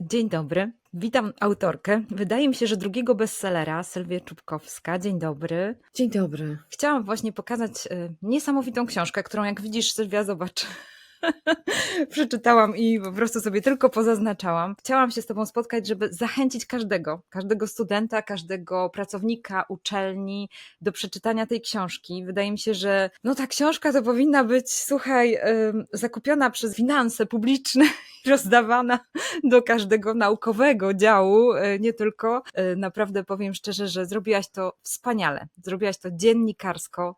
Dzień dobry, witam autorkę. Wydaje mi się, że drugiego bestsellera, Sylwię Czubkowska. Dzień dobry. Dzień dobry. Chciałam właśnie pokazać y, niesamowitą książkę, którą jak widzisz Sylwia, zobacz, przeczytałam i po prostu sobie tylko pozaznaczałam. Chciałam się z Tobą spotkać, żeby zachęcić każdego, każdego studenta, każdego pracownika uczelni do przeczytania tej książki. Wydaje mi się, że no ta książka to powinna być, słuchaj, zakupiona przez finanse publiczne i rozdawana do każdego naukowego działu, y, nie tylko. Y, Naprawdę powiem szczerze, że zrobiłaś to wspaniale. Zrobiłaś to dziennikarsko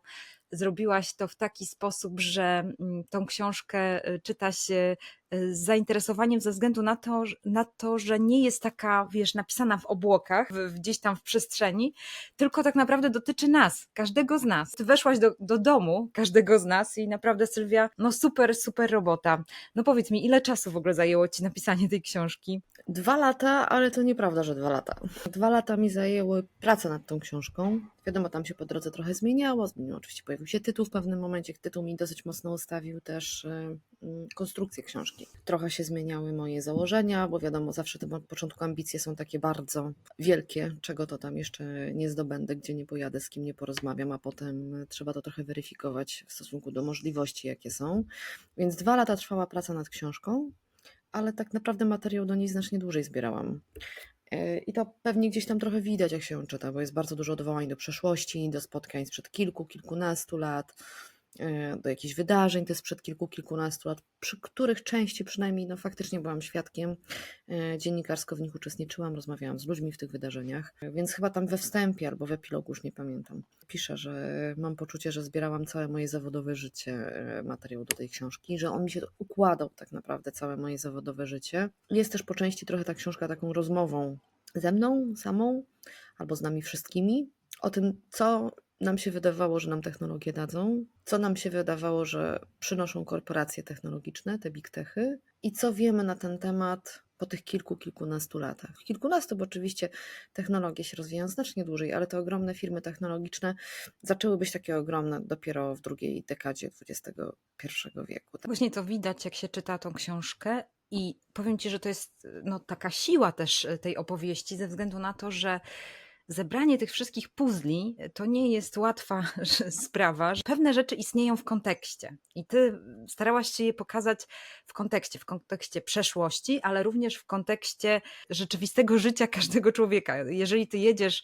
zrobiłaś to w taki sposób, że mm, tą książkę y, czyta się y, z zainteresowaniem ze względu na to, na to, że nie jest taka, wiesz, napisana w obłokach, w- gdzieś tam w przestrzeni, tylko tak naprawdę dotyczy nas, każdego z nas. Ty weszłaś do, do domu każdego z nas i naprawdę Sylwia, no super, super robota. No powiedz mi, ile czasu w ogóle zajęło ci napisanie tej książki? Dwa lata, ale to nieprawda, że dwa lata. Dwa lata mi zajęły praca nad tą książką. Wiadomo, tam się po drodze trochę zmieniało. Oczywiście pojawił się tytuł w pewnym momencie. Tytuł mi dosyć mocno ustawił też y, y, konstrukcję książki. Trochę się zmieniały moje założenia, bo wiadomo, zawsze te na początku ambicje są takie bardzo wielkie, czego to tam jeszcze nie zdobędę, gdzie nie pojadę, z kim nie porozmawiam, a potem trzeba to trochę weryfikować w stosunku do możliwości, jakie są. Więc dwa lata trwała praca nad książką. ale tak naprawdę materiał do niej znacznie dłużej zbierałam. E, I to pewnie gdzieś tam trochę widać, jak się ją czyta, bo jest bardzo dużo odwołań do przeszłości, do spotkań sprzed kilku, kilkunastu lat, do jakichś wydarzeń też sprzed kilku, kilkunastu lat, przy których części przynajmniej no, faktycznie byłam świadkiem. E, Dziennikarsko w nich uczestniczyłam, rozmawiałam z ludźmi w tych wydarzeniach, E, więc chyba tam we wstępie albo w epilogu, już nie pamiętam, piszę, że mam poczucie, że zbierałam całe moje zawodowe życie e, materiału do tej książki, że on mi się układał tak naprawdę całe moje zawodowe życie. Jest też po części trochę ta książka taką rozmową ze mną samą albo z nami wszystkimi o tym, co nam się wydawało, że nam technologie dadzą, co nam się wydawało, że przynoszą korporacje technologiczne, te big techy i co wiemy na ten temat po tych kilku, kilkunastu latach. Kilkunastu, bo oczywiście technologie się rozwijają znacznie dłużej, ale te ogromne firmy technologiczne zaczęły być takie ogromne dopiero w drugiej dekadzie XXI wieku. Właśnie to widać, jak się czyta tą książkę. I powiem ci, że to jest no, taka siła też e, tej opowieści, ze względu na to, że zebranie tych wszystkich puzli to nie jest łatwa sprawa. że Pewne rzeczy istnieją w kontekście i ty starałaś się je pokazać w kontekście, w kontekście przeszłości, ale również w kontekście rzeczywistego życia każdego człowieka. Jeżeli ty jedziesz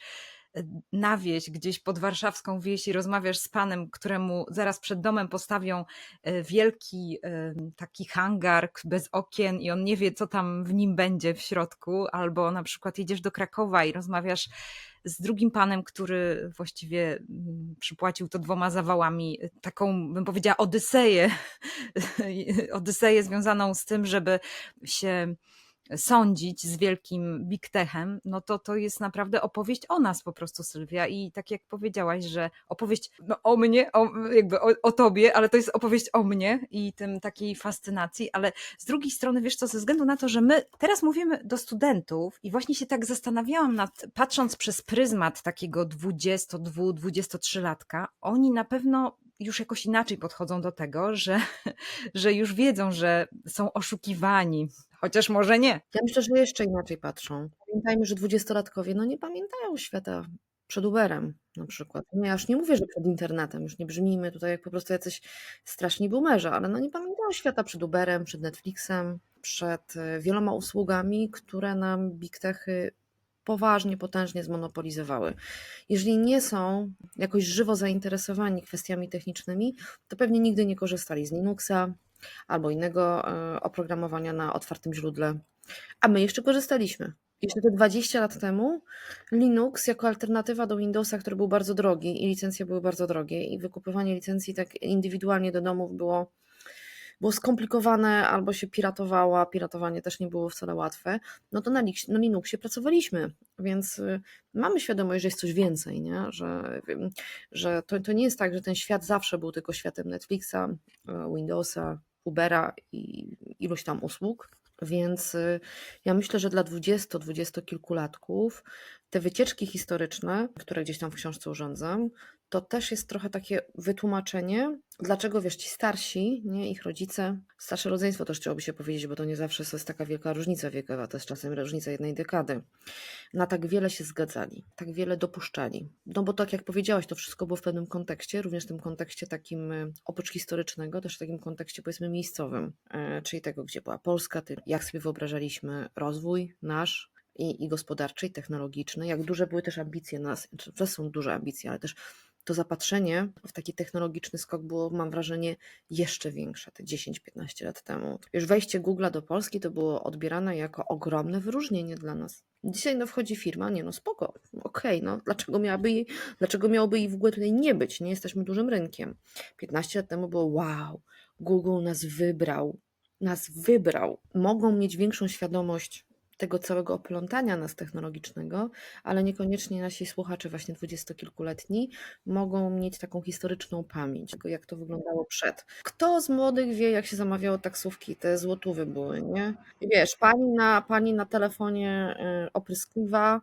e, na wieś, gdzieś pod warszawską wieś i rozmawiasz z panem, któremu zaraz przed domem postawią e, wielki e, taki hangar bez okien i on nie wie, co tam w nim będzie w środku, albo na przykład jedziesz do Krakowa i rozmawiasz z drugim panem, który właściwie mm, przypłacił to dwoma zawałami, e, taką bym powiedziała odyseję, odyseję związaną z tym, żeby się sądzić z wielkim big techem, no to to jest naprawdę opowieść o nas po prostu, Sylwia. I tak jak powiedziałaś, że opowieść no, o mnie, o, jakby o, o tobie, ale to jest opowieść o mnie i tym takiej fascynacji, ale z drugiej strony, wiesz co, ze względu na to, że my teraz mówimy do studentów i właśnie się tak zastanawiałam nad, patrząc przez pryzmat takiego 22-23 latka, oni na pewno już jakoś inaczej podchodzą do tego, że, że już wiedzą, że są oszukiwani, chociaż może nie. Ja myślę, że jeszcze inaczej patrzą. Pamiętajmy, że dwudziestolatkowie no nie pamiętają świata przed Uberem na przykład. No ja już nie mówię, że przed internetem, już nie brzmijmy tutaj jak po prostu jacyś straszni boomerzy, ale no nie pamiętają świata przed Uberem, przed Netflixem, przed e, wieloma usługami, które nam big techy poważnie, potężnie zmonopolizowały. Jeżeli nie są jakoś żywo zainteresowani kwestiami technicznymi, to pewnie nigdy nie korzystali z Linuxa albo innego e, oprogramowania na otwartym źródle. A my jeszcze korzystaliśmy. Jeszcze te 20 lat temu Linux jako alternatywa do Windowsa, który był bardzo drogi i licencje były bardzo drogie i wykupywanie licencji tak indywidualnie do domów było, było skomplikowane albo się piratowało, a piratowanie też nie było wcale łatwe, no to na, na Linuxie pracowaliśmy, więc y, mamy świadomość, że jest coś więcej, nie? że, że to, to nie jest tak, że ten świat zawsze był tylko światem Netflixa, e, Windowsa, Ubera i iluś tam usług. Więc y, ja myślę, że dla 20-20 kilkulatków te wycieczki historyczne, które gdzieś tam w książce urządzam, to też jest trochę takie wytłumaczenie, dlaczego wiesz, ci starsi, nie, ich rodzice, starsze rodzeństwo też chciałoby się powiedzieć, bo to nie zawsze jest taka wielka różnica wiekowa, to jest czasem różnica jednej dekady, na tak wiele się zgadzali, tak wiele dopuszczali. No bo tak jak powiedziałaś, to wszystko było w pewnym kontekście, również w tym kontekście takim e, oprócz historycznego, też w takim kontekście powiedzmy miejscowym, e, czyli tego, gdzie była Polska, jak sobie wyobrażaliśmy rozwój nasz, i, i gospodarczy, i technologiczny, jak duże były też ambicje nas, znaczy, są duże ambicje, ale też to zapatrzenie w taki technologiczny skok było, mam wrażenie, jeszcze większe te 10-15 lat temu. Już wejście Google'a do Polski to było odbierane jako ogromne wyróżnienie dla nas. Dzisiaj no wchodzi firma, nie no spoko, okej, no dlaczego miałaby jej, dlaczego miałoby jej w ogóle tutaj nie być? Nie jesteśmy dużym rynkiem. 15 lat temu było wow, Google nas wybrał, nas wybrał. Mogą mieć większą świadomość tego całego oplątania nas technologicznego, ale niekoniecznie nasi słuchacze właśnie dwudziestokilkuletni mogą mieć taką historyczną pamięć, jak to wyglądało przed. Kto z młodych wie, jak się zamawiało taksówki, te złotówy były, nie? Wiesz, pani na, pani na telefonie y, opryskliwa,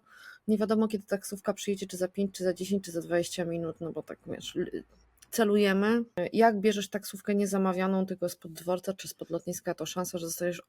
nie wiadomo kiedy taksówka przyjedzie, czy za 5, czy za 10, czy za 20 minut, no bo tak wiesz, celujemy. Jak bierzesz taksówkę niezamawianą, tylko spod dworca czy spod lotniska, to szansa, że zostajesz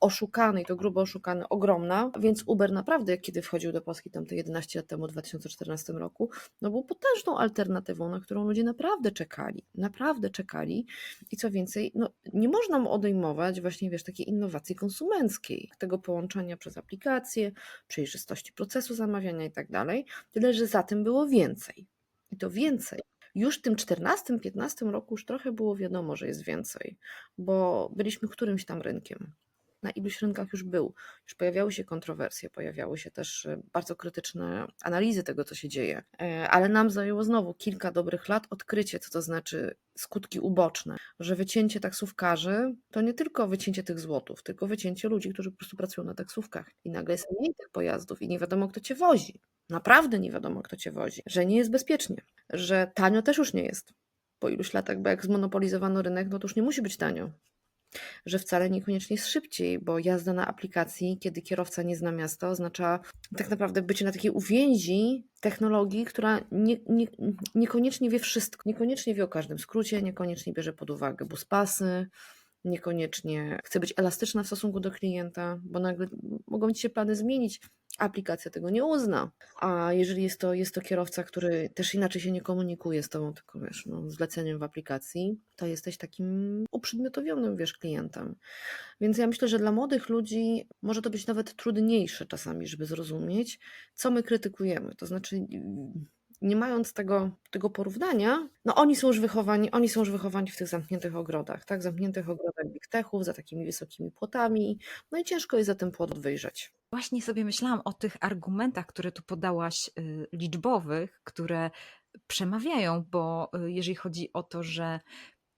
oszukany i to grubo oszukany, ogromna. Więc Uber naprawdę, kiedy wchodził do Polski tam te 11 lat temu, w 2014 roku, no był potężną alternatywą, na którą ludzie naprawdę czekali. Naprawdę czekali. I co więcej, no nie można mu odejmować właśnie, wiesz, takiej innowacji konsumenckiej, tego połączenia przez aplikacje, przejrzystości procesu zamawiania i tak dalej. Tyle, że za tym było więcej. I to więcej już w tym 14-15 roku już trochę było wiadomo, że jest więcej, bo byliśmy którymś tam rynkiem. Na iluś rynkach już był. Już pojawiały się kontrowersje, pojawiały się też e, bardzo krytyczne analizy tego, co się dzieje. E, Ale nam zajęło znowu kilka dobrych lat odkrycie, co to znaczy skutki uboczne, że wycięcie taksówkarzy to nie tylko wycięcie tych złotów, tylko wycięcie ludzi, którzy po prostu pracują na taksówkach i nagle jest mniej tych pojazdów i nie wiadomo, kto cię wozi. Naprawdę nie wiadomo, kto cię wozi, że nie jest bezpiecznie, że tanio też już nie jest. Po iluś latach, bo jak zmonopolizowano rynek, no to już nie musi być tanio. Że wcale niekoniecznie jest szybciej, bo jazda na aplikacji, kiedy kierowca nie zna miasta, oznacza tak naprawdę bycie na takiej uwięzi technologii, która nie, nie, niekoniecznie wie wszystko, niekoniecznie wie o każdym skrócie, niekoniecznie bierze pod uwagę buspasy, niekoniecznie chce być elastyczna w stosunku do klienta, bo nagle mogą ci się plany zmienić, aplikacja tego nie uzna. A jeżeli jest to, jest to kierowca, który też inaczej się nie komunikuje z tobą, tylko wiesz, no, zleceniem w aplikacji, to jesteś takim uprzedmiotowionym, wiesz, klientem. Więc ja myślę, że dla młodych ludzi może to być nawet trudniejsze czasami, żeby zrozumieć, co my krytykujemy. To znaczy, nie mając tego, tego porównania, no oni są już wychowani, oni są już wychowani w tych zamkniętych ogrodach, tak? Zamkniętych ogrodach big techów, za takimi wysokimi płotami, no i ciężko jest za ten płot wyjrzeć. Właśnie sobie myślałam o tych argumentach, które tu podałaś, y, liczbowych, które przemawiają, bo y, jeżeli chodzi o to, że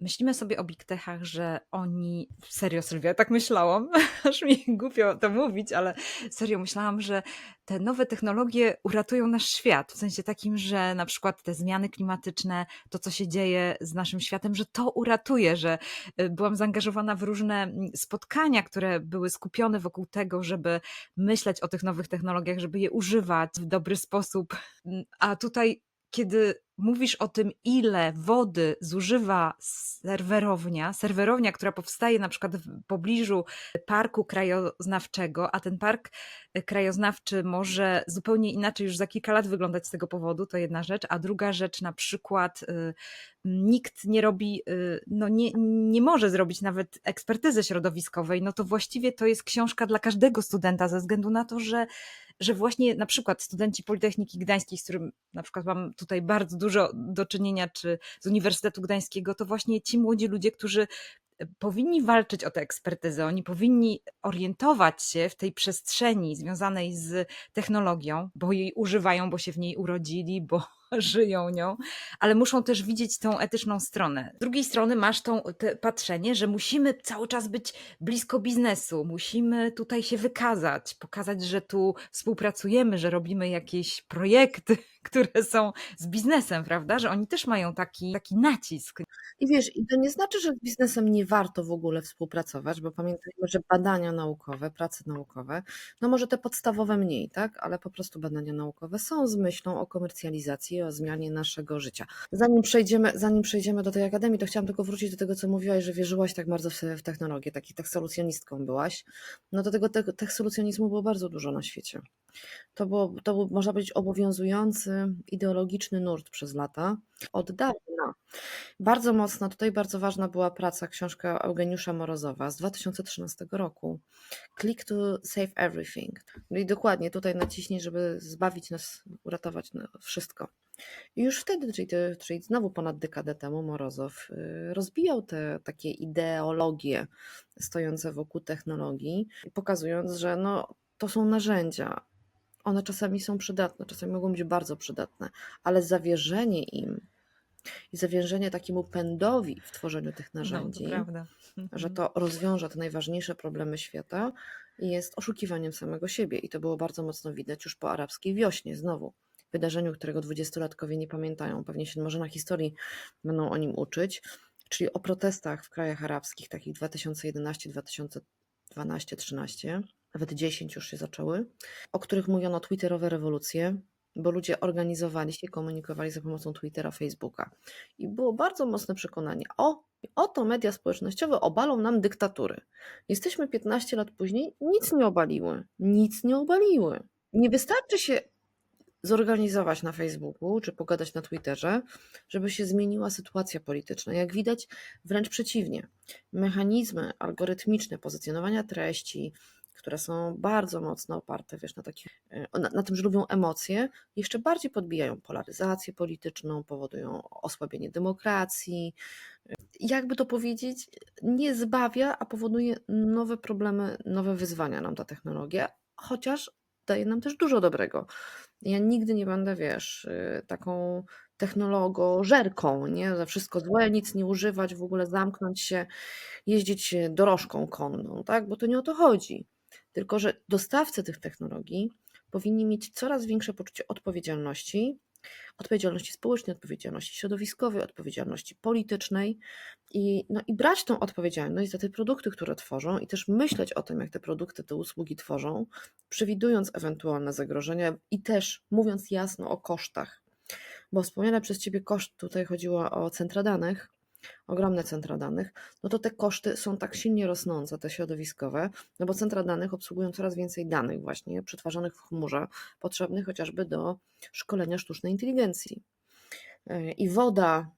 myślimy sobie o big techach, że oni, serio Sylwia, tak myślałam, aż mi głupio to mówić, ale serio myślałam, że te nowe technologie uratują nasz świat, w sensie takim, że na przykład te zmiany klimatyczne, to co się dzieje z naszym światem, że to uratuje, że y, byłam zaangażowana w różne mm, spotkania, które były skupione wokół tego, żeby myśleć o tych nowych technologiach, żeby je używać w dobry sposób. Mm, A tutaj, kiedy mówisz o tym, ile wody zużywa serwerownia, serwerownia, która powstaje na przykład w pobliżu parku krajoznawczego, a ten park krajoznawczy może zupełnie inaczej już za kilka lat wyglądać z tego powodu, to jedna rzecz, a druga rzecz na przykład y, nikt nie robi, y, no nie, nie może zrobić nawet ekspertyzy środowiskowej, no to właściwie to jest książka dla każdego studenta ze względu na to, że że właśnie na przykład studenci Politechniki Gdańskiej, z którym na przykład mam tutaj bardzo dużo do czynienia, czy z Uniwersytetu Gdańskiego, to właśnie ci młodzi ludzie, którzy powinni walczyć o tę ekspertyzę, oni powinni orientować się w tej przestrzeni związanej z technologią, bo jej używają, bo się w niej urodzili, bo żyją nią, ale muszą też widzieć tą etyczną stronę. Z drugiej strony masz to patrzenie, że musimy cały czas być blisko biznesu, musimy tutaj się wykazać, pokazać, że tu współpracujemy, że robimy jakieś projekty, które są z biznesem, prawda? Że oni też mają taki, taki nacisk. I wiesz, i to nie znaczy, że z biznesem nie warto w ogóle współpracować, bo pamiętajmy, że badania naukowe, prace naukowe, no może te podstawowe mniej, tak, ale po prostu badania naukowe są z myślą o komercjalizacji i o zmianie naszego życia. Zanim przejdziemy, zanim przejdziemy do tej akademii, to chciałam tylko wrócić do tego, co mówiłaś, że wierzyłaś tak bardzo w, w technologię, taki tak solucjonistką byłaś. No do tego te, solucjonizmu było bardzo dużo na świecie. To, było, to był, można powiedzieć, obowiązujący ideologiczny nurt przez lata, od dawna. Bardzo mocna, tutaj bardzo ważna była praca, książka Eugeniusza Morozowa z 2013 roku. Click to save everything. No i dokładnie tutaj naciśnij, żeby zbawić nas, uratować wszystko. I już wtedy, czyli, czyli znowu ponad dekadę temu, Morozow y, rozbijał te takie ideologie stojące wokół technologii, pokazując, że no, to są narzędzia. One czasami są przydatne, czasami mogą być bardzo przydatne, ale zawierzenie im i zawierzenie takiemu pędowi w tworzeniu tych narzędzi, No, to prawda. że to rozwiąże te najważniejsze problemy świata, jest oszukiwaniem samego siebie. I to było bardzo mocno widać już po arabskiej wiośnie, znowu. Wydarzeniu, którego dwudziestolatkowie nie pamiętają. Pewnie się może na historii będą o nim uczyć, czyli o protestach w krajach arabskich, takich 2011, 2012, 13, nawet 10 już się zaczęły, o których mówiono Twitterowe rewolucje, bo ludzie organizowali się, komunikowali za pomocą Twittera, Facebooka. I było bardzo mocne przekonanie, o, oto media społecznościowe obalą nam dyktatury. Jesteśmy 15 lat później, nic nie obaliły. Nic nie obaliły. Nie wystarczy się zorganizować na Facebooku czy pogadać na Twitterze, żeby się zmieniła sytuacja polityczna. Jak widać, wręcz przeciwnie. Mechanizmy algorytmiczne pozycjonowania treści, które są bardzo mocno oparte wiesz, na, takich, na, na tym, że lubią emocje, jeszcze bardziej podbijają polaryzację polityczną, powodują osłabienie demokracji. Jakby to powiedzieć, nie zbawia, a powoduje nowe problemy, nowe wyzwania nam ta technologia, chociaż daje nam też dużo dobrego. Ja nigdy nie będę, wiesz, y, taką technologożerką, nie? Za wszystko złe, nic nie używać, w ogóle zamknąć się, jeździć dorożką konną, tak? Bo to nie o to chodzi. Tylko, że dostawcy tych technologii powinni mieć coraz większe poczucie odpowiedzialności, odpowiedzialności społecznej, odpowiedzialności środowiskowej, odpowiedzialności politycznej i, no, i brać tą odpowiedzialność za te produkty, które tworzą i też myśleć o tym, jak te produkty, te usługi tworzą, przewidując ewentualne zagrożenia i też mówiąc jasno o kosztach. Bo wspomniane przez Ciebie koszt, tutaj chodziło o centra danych, ogromne centra danych, no to te koszty są tak silnie rosnące, te środowiskowe, no bo centra danych obsługują coraz więcej danych właśnie przetwarzanych w chmurze, potrzebnych chociażby do szkolenia sztucznej inteligencji. I woda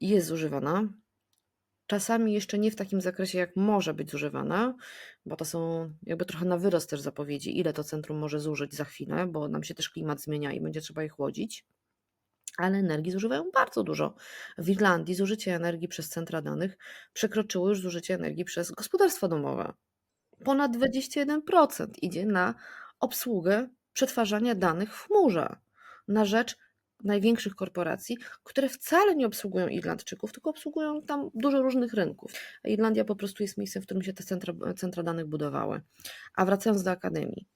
jest zużywana, czasami jeszcze nie w takim zakresie, jak może być zużywana, bo to są jakby trochę na wyrost też zapowiedzi, ile to centrum może zużyć za chwilę, bo nam się też klimat zmienia i będzie trzeba je chłodzić ale energii zużywają bardzo dużo. W Irlandii zużycie energii przez centra danych przekroczyło już zużycie energii przez gospodarstwa domowe. Ponad 21% idzie na obsługę przetwarzania danych w chmurze na rzecz największych korporacji, które wcale nie obsługują Irlandczyków, tylko obsługują tam dużo różnych rynków. Irlandia po prostu jest miejscem, w którym się te centra, centra danych budowały. A wracając do akademii.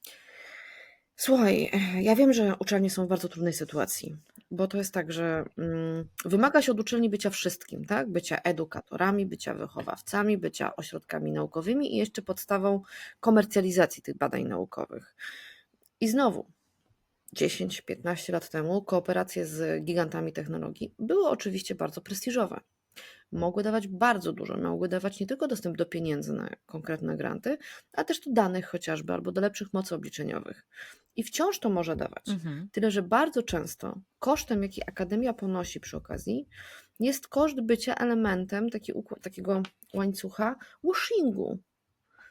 Słuchaj, ja wiem, że uczelnie są w bardzo trudnej sytuacji, bo to jest tak, że mm, wymaga się od uczelni bycia wszystkim, tak? Bycia edukatorami, bycia wychowawcami, bycia ośrodkami naukowymi i jeszcze podstawą komercjalizacji tych badań naukowych. I znowu, 10-15 lat temu kooperacje z gigantami technologii były oczywiście bardzo prestiżowe. Mogły dawać bardzo dużo, mogły dawać nie tylko dostęp do pieniędzy na konkretne granty, a też do danych chociażby albo do lepszych mocy obliczeniowych. I wciąż to może dawać. Mhm. Tyle, że bardzo często kosztem, jaki akademia ponosi przy okazji, jest koszt bycia elementem taki, takiego łańcucha washingu.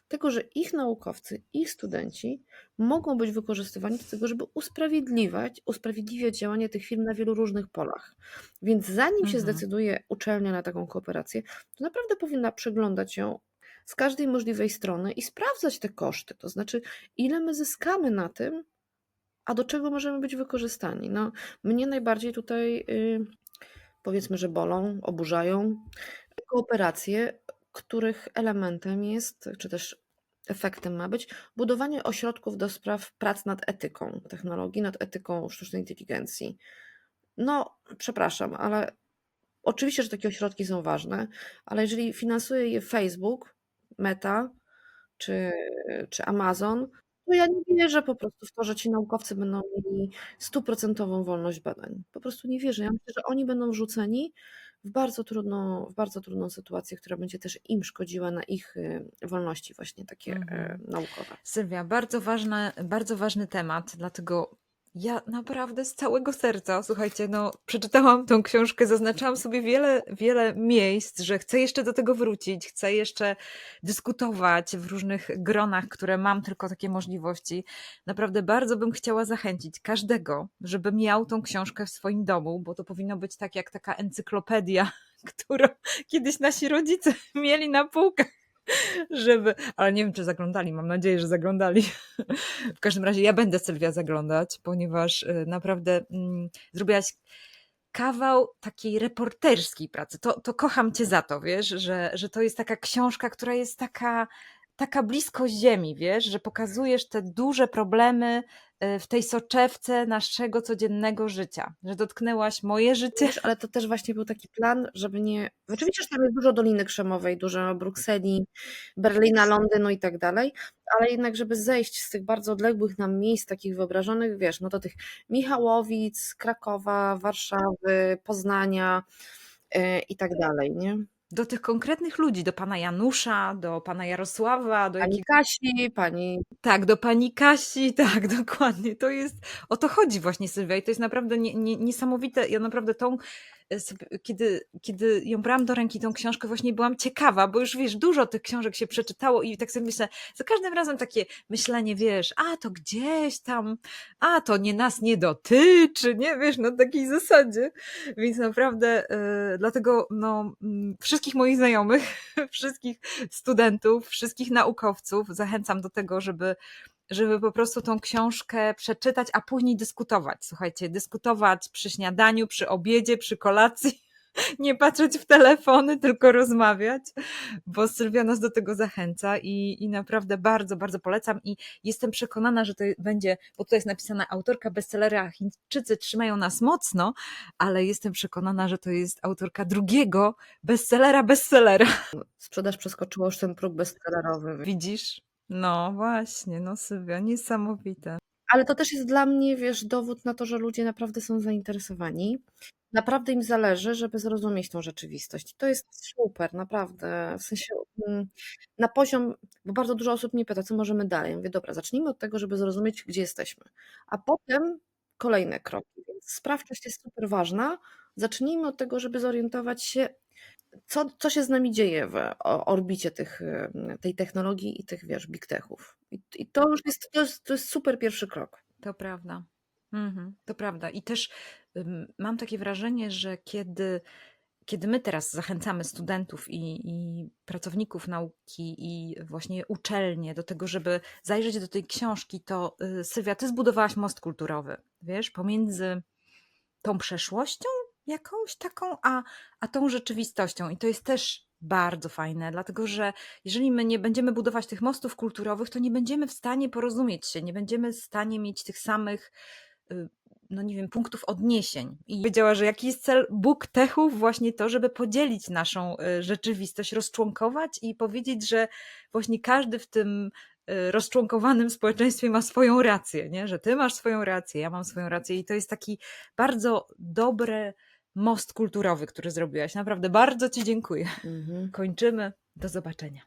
Tego, że ich naukowcy, ich studenci mogą być wykorzystywani do tego, żeby usprawiedliwiać, usprawiedliwiać działanie tych firm na wielu różnych polach. Więc zanim się Mhm. zdecyduje uczelnia na taką kooperację, to naprawdę powinna przeglądać ją z każdej możliwej strony i sprawdzać te koszty. To znaczy, ile my zyskamy na tym, a do czego możemy być wykorzystani. No, mnie najbardziej tutaj y, powiedzmy, że bolą, oburzają kooperacje, których elementem jest, czy też efektem ma być budowanie ośrodków do spraw prac nad etyką technologii, nad etyką sztucznej inteligencji. No, przepraszam, ale oczywiście, że takie ośrodki są ważne, ale jeżeli finansuje je Facebook, Meta czy, czy Amazon, to ja nie wierzę po prostu w to, że ci naukowcy będą mieli stuprocentową wolność badań. Po prostu nie wierzę. Ja myślę, że oni będą wrzuceni w bardzo trudną, w bardzo trudną sytuację, która będzie też im szkodziła na ich y, wolności właśnie takie Mhm. y, naukowe. Sylwia, bardzo, ważne, bardzo ważny temat, dlatego ja naprawdę z całego serca, słuchajcie, no, przeczytałam tą książkę, zaznaczałam sobie wiele, wiele miejsc, że chcę jeszcze do tego wrócić, chcę jeszcze dyskutować w różnych gronach, które mam tylko takie możliwości. Naprawdę bardzo bym chciała zachęcić każdego, żeby miał tą książkę w swoim domu, bo to powinno być tak jak taka encyklopedia, którą kiedyś nasi rodzice mieli na półkach żeby, ale nie wiem, czy zaglądali, mam nadzieję, że zaglądali. W każdym razie ja będę Sylwia zaglądać, ponieważ y, naprawdę mm, zrobiłaś kawał takiej reporterskiej pracy. To, to kocham cię za to, wiesz, że, że to jest taka książka, która jest taka, taka blisko ziemi, wiesz, że pokazujesz te duże problemy y, w tej soczewce naszego codziennego życia, że dotknęłaś moje życie. Wiesz, ale to też właśnie był taki plan, żeby nie. Oczywiście, że tam jest dużo Doliny Krzemowej, dużo Brukseli, Berlina, Londynu i tak dalej, ale jednak, żeby zejść z tych bardzo odległych nam miejsc, takich wyobrażonych, wiesz, no to tych Michałowic, Krakowa, Warszawy, Poznania yy, i tak dalej, nie? Do tych konkretnych ludzi, do pana Janusza, do pana Jarosława, do Pani jakich Kasi, pani. Tak, do pani Kasi, tak, dokładnie. To jest, o to chodzi właśnie Sylwia i to jest naprawdę nie, nie, niesamowite. Ja naprawdę tą, kiedy, kiedy ją brałam do ręki, tą książkę, właśnie byłam ciekawa, bo już wiesz, dużo tych książek się przeczytało i tak sobie myślę, za każdym razem takie myślenie, wiesz, a to gdzieś tam, a to nie nas nie dotyczy, nie, wiesz, na takiej zasadzie. Więc naprawdę e, dlatego no, mm, wszystkich moich znajomych, wszystkich studentów, wszystkich naukowców zachęcam do tego, żeby, żeby po prostu tą książkę przeczytać, a później dyskutować. Słuchajcie, dyskutować przy śniadaniu, przy obiedzie, przy kolacji. Nie patrzeć w telefony, tylko rozmawiać, bo Sylwia nas do tego zachęca i, i naprawdę bardzo, bardzo polecam. I jestem przekonana, że to będzie, bo tutaj jest napisana autorka bestsellera Chińczycy trzymają nas mocno, ale jestem przekonana, że to jest autorka drugiego bestsellera bestsellera. Sprzedaż przeskoczyła już ten próg bestsellerowy. Widzisz? No właśnie, no Sylwia, niesamowite. Ale to też jest dla mnie, wiesz, dowód na to, że ludzie naprawdę są zainteresowani. Naprawdę im zależy, żeby zrozumieć tą rzeczywistość. I to jest super, naprawdę. W sensie mm, na poziom, bo bardzo dużo osób mnie pyta, co możemy dalej. Ja mówię, dobra, zacznijmy od tego, żeby zrozumieć, gdzie jesteśmy. A potem kolejne kroki. Więc sprawczość jest super ważna. Zacznijmy od tego, żeby zorientować się, co, co się z nami dzieje w orbicie tych, tej technologii i tych, wiesz, big techów. I, i to już jest, to jest, to jest super pierwszy krok. To prawda. Mhm, to prawda. I też mam takie wrażenie, że kiedy, kiedy my teraz zachęcamy studentów i, i pracowników nauki i właśnie uczelnie do tego, żeby zajrzeć do tej książki, to y, Sylwia, ty zbudowałaś most kulturowy, wiesz, pomiędzy tą przeszłością jakąś taką, a, a tą rzeczywistością. I to jest też bardzo fajne, dlatego że jeżeli my nie będziemy budować tych mostów kulturowych, to nie będziemy w stanie porozumieć się, nie będziemy w stanie mieć tych samych, y, no nie wiem, punktów odniesień. I wiedziała, że jaki jest cel Bóg Techów? Właśnie to, żeby podzielić naszą y, rzeczywistość, rozczłonkować i powiedzieć, że właśnie każdy w tym y, rozczłonkowanym społeczeństwie ma swoją rację, nie? że ty masz swoją rację, ja mam swoją rację i to jest taki bardzo dobry most kulturowy, który zrobiłaś. Naprawdę bardzo ci dziękuję. Mhm. Kończymy. Do zobaczenia.